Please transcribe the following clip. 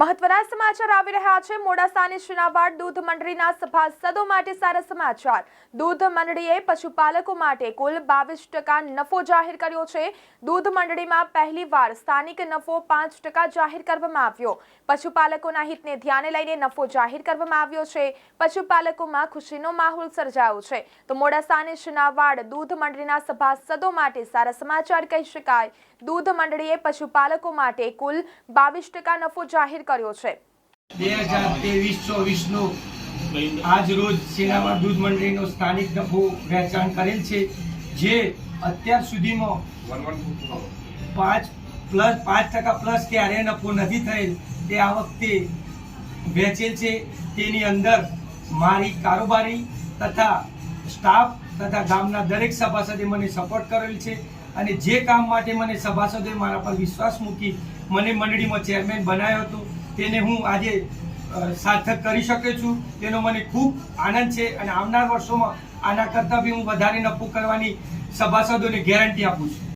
મહત્વના સમાચાર આવી રહ્યા છે. મોડાસાની શ્રીનાવાડ દૂધ મંડળીના સભાસદો માટે સારા સમાચાર. દૂધ મંડળીએ પશુપાલકો માટે કુલ બાવીસ ટકા નફો જાહેર કર્યો છે. દૂધ મંડળીમાં પહેલીવાર સ્થાનિક નફો પાંચ ટકા જાહેર કરવામાં આવ્યો. પશુપાલકોના હિતને ધ્યાને લઈને નફો જાહેર કરવામાં આવ્યો છે. પશુપાલકોમાં ખુશીનો માહોલ સર્જાયો છે. તો મોડાસાની શ્રીનાવાડ દૂધ મંડળીના સભાસદો માટે સારા સમાચાર કહી શકાય. દૂધ મંડળીએ પશુપાલકો માટે કુલ બાવીસ ટકા નફો જાહેર કર્યો છે. બે હજાર ત્રેવીસ ચોવીસનો આજ રોજ સેનામાં દૂધ મંડળીનો સ્થાનિક નફો વેચાણ કરેલ છે, જે અત્યાર સુધીમાં પાંચ પ્લસ પાંચ ટકા પ્લસ ક્યારે નફો નથી થયેલ. તે આ વખતે વેચેલ છે. તેની અંદર મારી કારોબારી તથા સ્ટાફ તથા ગામના દરેક સભાસદે મને સપોર્ટ કરેલ છે અને જે કામ માટે મને સભાસદોએ મારા પર વિશ્વાસ મૂકી મને મંડળીમાં ચેરમેન બનાવ્યો હતો. તેને હું આજે સાર્થક કરી શક્યો છું. તેનો મને ખૂબ આનંદ છે અને આવનાર વર્ષોમાં આના કરતાં બી હું વધારે નફો કરવાની સભાસદોને ગેરંટી આપું છું.